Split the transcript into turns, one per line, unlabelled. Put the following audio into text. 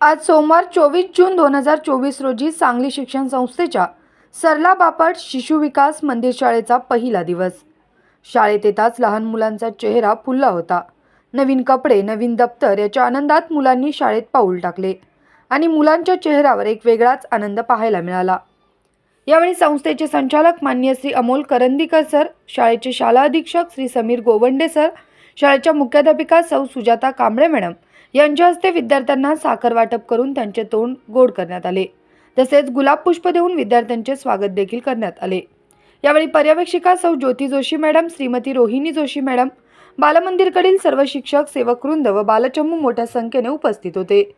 आज सोमवार चोवीस जून दोन हजार चोवीस रोजी सांगली शिक्षण संस्थेच्या सरला बापट शिशु विकास मंदिर शाळेचा पहिला दिवस. शाळेत येताच लहान मुलांचा चेहरा फुलला होता. नवीन कपडे नवीन दप्तर याच्या आनंदात मुलांनी शाळेत पाऊल टाकले आणि मुलांच्या चेहऱ्यावर एक वेगळाच आनंद पाहायला मिळाला. यावेळी संस्थेचे संचालक मान्य श्री अमोल करंदीकर सर शाळेचे शाला अधीक्षक श्री समीर गोवंडे सर शाळेच्या मुख्याध्यापिका सौ सुजाता कांबळे मॅडम यांच्या हस्ते विद्यार्थ्यांना साखर वाटप करून त्यांचे तोंड गोड करण्यात आले. तसेच गुलाब पुष्प देऊन विद्यार्थ्यांचे स्वागत देखील करण्यात आले. यावेळी पर्यवेक्षिका सौ ज्योती जोशी मॅडम श्रीमती रोहिणी जोशी मॅडम बालमंदिरकडील सर्व शिक्षक सेवकवृंद व बालचमू मोठ्या संख्येने उपस्थित होते.